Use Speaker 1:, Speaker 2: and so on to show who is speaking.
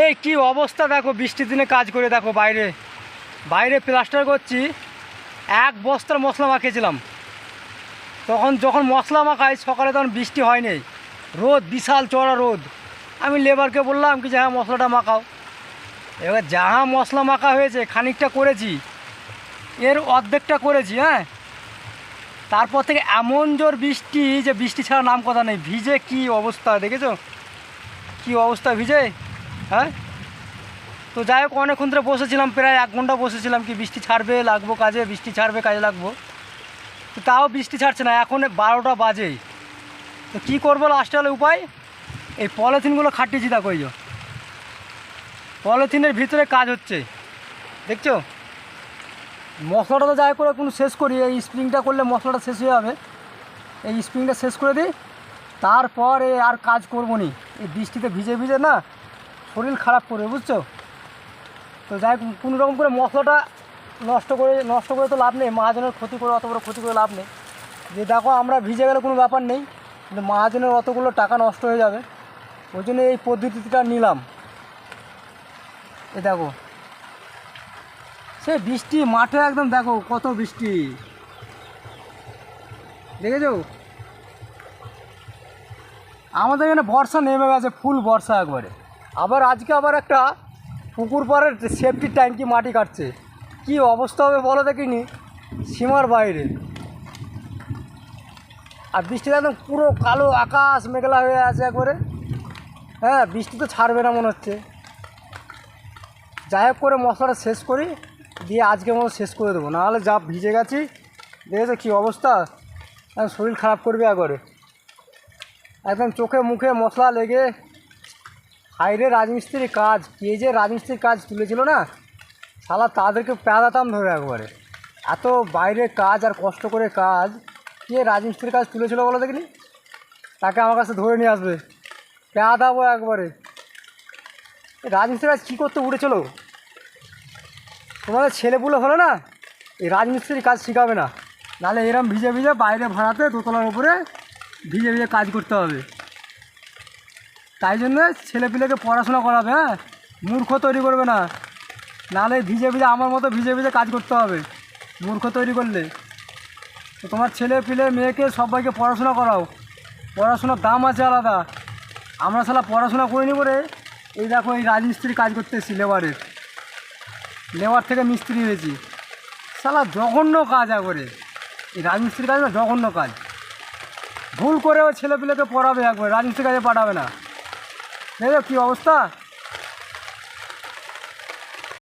Speaker 1: এই কি অবস্থা দেখো, বৃষ্টির দিনে কাজ করে দেখো বাইরে। বাইরে প্লাস্টার করছি, এক বস্তার মশলা মাখিয়েছিলাম। তখন যখন মশলা মাখাই, সকালে তখন বৃষ্টি হয়নি। রোদ, বিশাল চড়া রোদ। আমি লেবারকে বললাম কি, যে হ্যাঁ মশলাটা মাখাও। এবার যাহা মশলা মাখা হয়েছে, খানিকটা করেছি। এর অর্ধেকটা করেছি হ্যাঁ। তারপর থেকে এমন জোর বৃষ্টি যে বৃষ্টি ছাড়া নাম কথা নেই। ভিজে কি অবস্থা, দেখেছ? কি অবস্থা ভিজে? হ্যাঁ? তো যাই হোক, অনেকক্ষণ ধরে বসেছিলাম, প্রায় এক ঘণ্টা বসেছিলাম কি বৃষ্টি ছাড়বে, লাগবো কাজে, বৃষ্টি ছাড়বে, কাজে লাগবো। তো তাও বৃষ্টি ছাড়ছে না, এখন বারোটা বাজে। তো কী করব লাস্টে হলে উপায়? এই পলিথিনগুলো খাটিয়েছি এই যে। পলিথিনের ভিতরে কাজ হচ্ছে। দেখছ? মশলাটা তো যাই করে কোনো শেষ করি। এই স্প্রিংটা করলে মশলাটা শেষ হয়ে যাবে। এই স্প্রিংটা শেষ করে দিই। তারপরে আর কাজ করব নি। এই বৃষ্টিতে ভিজে ভিজে না শরীর খারাপ করবে বুঝছ? তো যাই কোনো রকম করে মশলাটা নষ্ট করে নষ্ট করে তো লাভ নেই, মহাজনের ক্ষতি করে অত বড় ক্ষতি করে লাভ নেই। যে দেখো, আমরা ভিজে গেলে কোনো ব্যাপার নেই, কিন্তু মহাজনের অতগুলো টাকা নষ্ট হয়ে যাবে। ওই জন্য এই পদ্ধতিটা নিলাম। এ দেখো। সে বৃষ্টি মাঠে একদম দেখো, কত বৃষ্টি। দেখেছ? আমাদের এখানে বর্ষা নেমে গেছে, ফুল বর্ষা একবারে। আবার আজকে আবার একটা পুকুর পাড়ের সেফটি ট্যাঙ্কি মাটি কাটছে। কি অবস্থা হবে বলো দেখিনি? সীমার বাইরে। আর বৃষ্টিতে একদম পুরো কালো আকাশ মেঘলা হয়ে আছে একবারে। হ্যাঁ বৃষ্টি তো ছাড়বে না মনে হচ্ছে। যাই হোক করে মশলাটা শেষ করি, দিয়ে আজকে মতো শেষ করে দেবো। নাহলে যা ভিজে গেছি, দেখেছ কী অবস্থা? শরীর খারাপ করবে একবারে। একদম চোখে মুখে মশলা লেগে হাইরে রাজমিস্ত্রির কাজ। কে যে রাজমিস্ত্রির কাজ তুলেছিল না? শালা তাদেরকে প্যাদাতাম ধরে একবারে। এত বাইরে কাজ আর কষ্ট করে কাজ। কে রাজমিস্ত্রির কাজ তুলেছিল বলো দেখিনি তাকে আমার কাছে ধরে নিয়ে আসবে। প্যাদাবো একবারে। রাজমিস্ত্রির কাজ কী করতে উঠেছিল? তোমাদের ছেলেপুলে হলো না? এই রাজমিস্ত্রির কাজ শেখাবে না। নাহলে এরম ভিজে ভিজে বাইরে ভাড়াতে দোতলার উপরে ভিজে ভিজে কাজ করতে হবে। তাই জন্য ছেলেপিলেকে পড়াশোনা করাবে হ্যাঁ? মূর্খ তৈরি করবে না। নাহলে ভিজে ভিজে আমার মতো ভিজে ভিজে কাজ করতে হবে, মূর্খ তৈরি করলে। তোমার ছেলে পিলে মেয়েকে সবাইকে পড়াশোনা করাও। পড়াশোনার দাম আছে আলাদা। আমরা সালা পড়াশোনা করিনি বলে এই দেখো, এই রাজমিস্ত্রি কাজ করতে এসেছি লেবারের লেবার থেকে মিস্ত্রি হয়েছি। সালা জঘন্য কাজ একবারে। এই রাজমিস্ত্রির কাজ না জঘন্য কাজ। ভুল করেও ছেলেপিলেকে পড়াবে একবার, রাজমিস্ত্রির কাজে পাঠাবে না। কী অবস্থা?